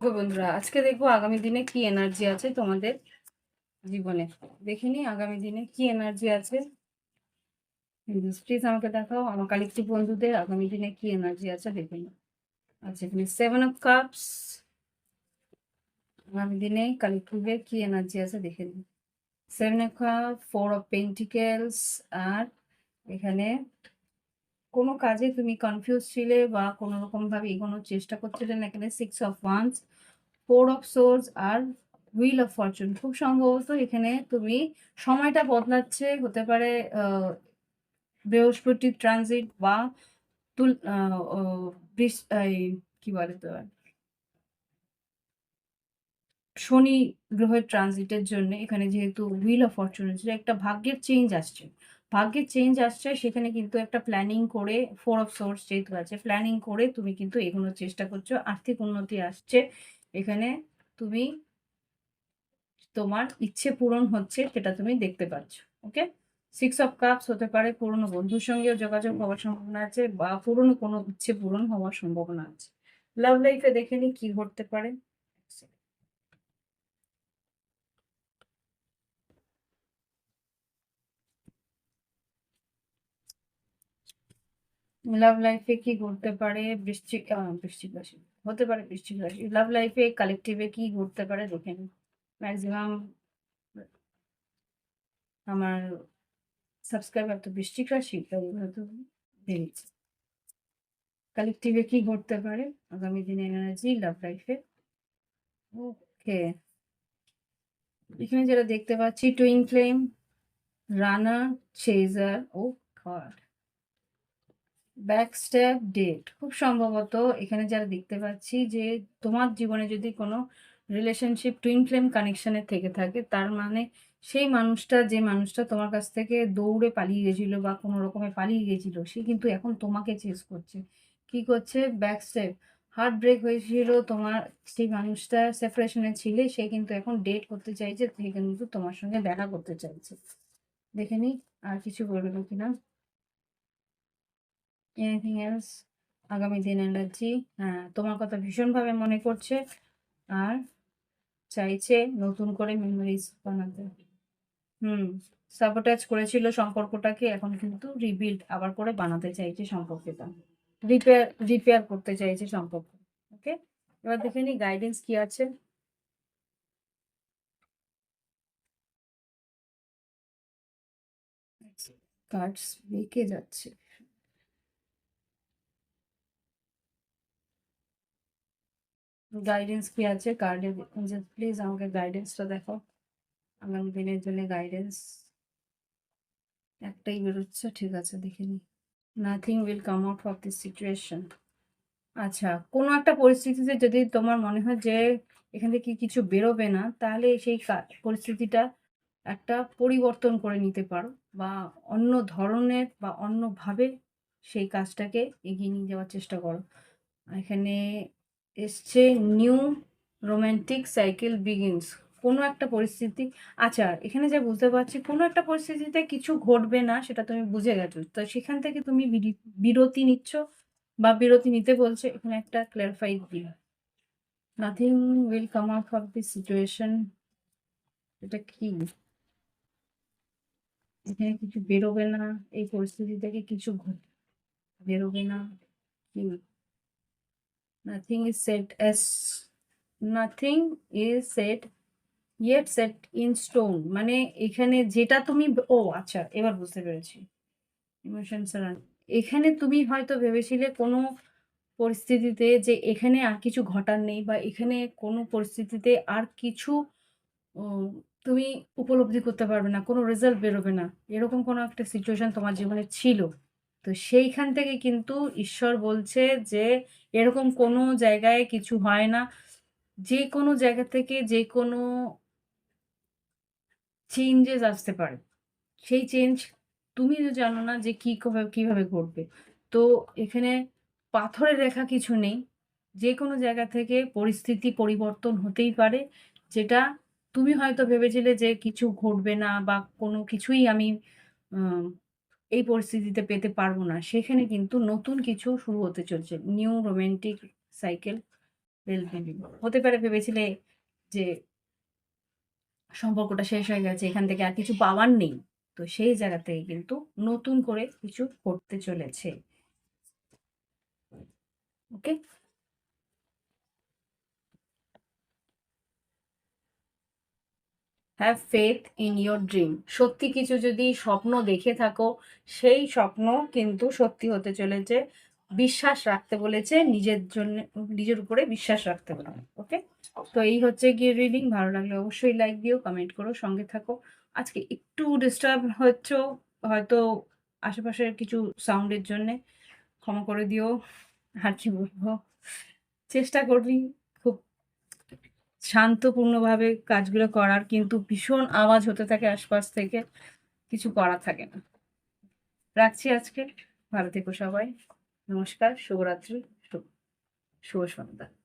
বন্ধুরা, আজকে দেখব আগামী দিনে কি এনার্জি আছে তোমাদের জীবনে। দেখিনি আগামী দিনে কি এনার্জি আছে। প্লিজ আমাকে দেখাও, আমার কালেক্টিভ বন্ধুদের আগামী দিনে কি এনার্জি আছে দেখে নিও আচ্ছা এখানে সেভেন অফ কাপস আগামী দিনে কালেক্টিভে কি এনার্জি আছে দেখে নিও seven of cups four of pentacles আর এখানে কোনো কাজে তুমি কনফিউজ ছিলে বা কোনো রকম ভাবে এগোনোর চেষ্টা করছিলে না এখানে six of wands four of swords R wheel of fortune খুব সম্ভবত এখানে তুমি সময়টা বদলাচ্ছে, হতে পারে বৃহস্পতির ট্রানজিট বা তুল কি বলে তো? শনি গ্রহের ট্রানজিটের জন্য এখানে যেহেতু হুইল অফ ফরচুন একটা ভাগ্যের চেঞ্জ আসছে। ভাগ্যের চেঞ্জ আসছে, সেখানে কিন্তু একটা প্ল্যানিং করে ফোর অফ সোর্স যেহেতু আছে প্ল্যানিং করে তুমি কিন্তু এগোনোর চেষ্টা করছ, আর্থিক উন্নতি আসছে, এখানে তুমি তোমার ইচ্ছে পূরণ হচ্ছে সেটা তুমি দেখতে পাচ্ছ ওকে সিক্স অফ কাপস হতে পারে, পুরনো বন্ধুর সঙ্গেও যোগাযোগ হওয়ার সম্ভাবনা আছে বা পুরনো কোনো ইচ্ছে পূরণ হওয়ার সম্ভাবনা আছে। লাভ লাইফে দেখে নি কি ঘটতে পারে। লাভ লাইফে কি ঘটতে পারে? বৃশ্চিক বৃশ্চিক রাশি। হতে পারে বৃশ্চিক রাশি। লাভ লাইফে কালেকটিভে কি ঘটতে পারে দেখে নিন। ম্যাক্সিমাম আমার সাবস্ক্রাইবার তো বৃশ্চিক রাশি হয়তো বেরিয়েছে কালেকটিভে কি ঘটতে পারে? আগামী দিনে এনার্জি লাভ লাইফে ওকে এখানে যেটা দেখতে পাচ্ছি টুইন ফ্লেম রানার চেজার ও গড ব্যাকস্ট্যাপ ডেট খুব সম্ভবত এখানে যারা দেখতে পাচ্ছি যে তোমার জীবনে যদি কোনো রিলেশনশিপ টুইন ফ্লেম কানেকশনের থেকে থাকে, তার মানে সেই মানুষটা, যে মানুষটা তোমার কাছ থেকে দৌড়ে পালিয়ে গেছিল বা কোনো রকমে পালিয়ে গেছিল, সে কিন্তু এখন তোমাকে চেস করছে। কি করছে? ব্যাকস্টেপ হার্ট ব্রেক হয়েছিল তোমার, সেই মানুষটা সেপারেশনে ছিলে, সে কিন্তু এখন ডেট করতে চাইছে, সে কিন্তু তোমার সঙ্গে দেখা করতে চাইছে। দেখে নি আর কিছু বলব কিনা। এনিথিং এলস আগামী দিন এনার্জি হ্যাঁ তোমার কথা ভীষণভাবে মনে করছে আর চাইছে নতুন করে মেমোরিজ বানাতে। হুম সাবোটাজ করেছিল সম্পর্কটাকে, এখন কিন্তু রিবিল্ড আবার করে বানাতে চাইছে সম্পর্কটা। রিপেয়ার রিপেয়ার করতে চাইছে সম্পর্ক ওকে এবার দেখে নি গাইডেন্স কি আছে। কার্ডস বেঁকে যাচ্ছে। গাইডেন্স কি আছে? কার্ডে প্লিজ আমাকে গাইডেন্সটা দেখো। আগামী দিনের জন্য গাইডেন্স একটাই বেরোচ্ছে, ঠিক আছে, দেখে নি nothing will come out of this situation আচ্ছা কোনো একটা পরিস্থিতিতে যদি তোমার মনে হয় যে এখান থেকে কিছু বেরোবে না, তাহলে সেই পরিস্থিতিটা একটা পরিবর্তন করে নিতে পারো বা অন্য ধরনের বা অন্যভাবে সেই কাজটাকে এগিয়ে নিয়ে যাওয়ার চেষ্টা করো। এখানে এসছে নিউ রোম্যান্টিক সাইকেল বিগিনস। কোনো একটা পরিস্থিতি আচ্ছা এখানে যা বুঝতে পারছি, কোনো একটা পরিস্থিতিতে কিছু ঘটবে না, সেটা তুমি বুঝে গেছো। তো সেখান থেকে তুমি বিরি- বিরতি নিচ্ছ বা বিরতি নিতে বলছে, এখানে একটা ক্লারিফাই দিই। Nothing will come out of this situation এটা কি? এখানে কিছু বেরোবে না, এই পরিস্থিতি থেকে কিছু বেরোবে না, কি? Nothing is set as nothing is set yet set in stone মানে এখানে যেটা তুমি ও আচ্ছা এবার বুঝতে পেরেছি। ইমোশনস এখানে তুমি হয়তো ভেবেছিলে কোনো পরিস্থিতিতে যে এখানে আর কিছু ঘটার নেই বা এখানে কোনো পরিস্থিতিতে আর কিছু তুমি উপলব্ধি করতে পারবে না, কোনো রেজাল্ট বেরোবে না। এরকম কোনো একটা সিচুয়েশন তোমার জীবনে ছিল। তো সেইখান থেকে কিন্তু ঈশ্বর বলছে যে, এরকম কোনো জায়গায় কিছু হয় না। যে কোনো জায়গা থেকে যে কোনো চেঞ্জেস আসতে পারে। সেই চেঞ্জ তুমিও জানো না যে কি কীভাবে ঘটবে। তো এখানে পাথরের রেখা কিছু নেই। যে কোনো জায়গা থেকে পরিস্থিতি পরিবর্তন হতেই পারে, যেটা তুমি হয়তো ভেবেছিলে যে কিছু ঘটবে না বা কোনো কিছুই আমি এই পরিস্থিতিতে পেতে পারব না। সেখানে কিন্তু নতুন কিছু শুরু হতে চলছে। নিউ রোমান্টিক সাইকেল হতে পারে ভেবেছিলে যে সম্পর্কটা শেষ হয়ে গেছে, এখান থেকে আর কিছু পাওয়ার নেই। তো সেই জায়গা থেকে কিন্তু নতুন করে কিছু করতে চলেছে। Okay? Have faith in your dream সত্যি কিছু যদি স্বপ্ন দেখে থাকো, সেই স্বপ্ন কিন্তু সত্যি হতে চলেছে। বিশ্বাস রাখতে বলেছে, নিজের জন্য, নিজের উপরে বিশ্বাস রাখতে বলেছে। ওকে তো এই হচ্ছে গিয়ে রিডিং ভালো লাগলে অবশ্যই লাইক দিও কমেন্ট করো, সঙ্গে থাকো। আজকে একটু ডিস্টার্ব হচ্ছে, হয়তো আশেপাশের কিছু সাউন্ডের জন্যে ক্ষমা করে দিও। আর কি বলব। চেষ্টা খুব শান্তপূর্ণভাবে কাজগুলো করার কিন্তু ভীষণ আওয়াজ হতে থাকে আশপাশ থেকে, কিছু করা থাকে না। রাখছি আজকে, ভালো থেকো সবাই, নমস্কার, শুভরাত্রি, শুভ শুভ সন্ধ্যা।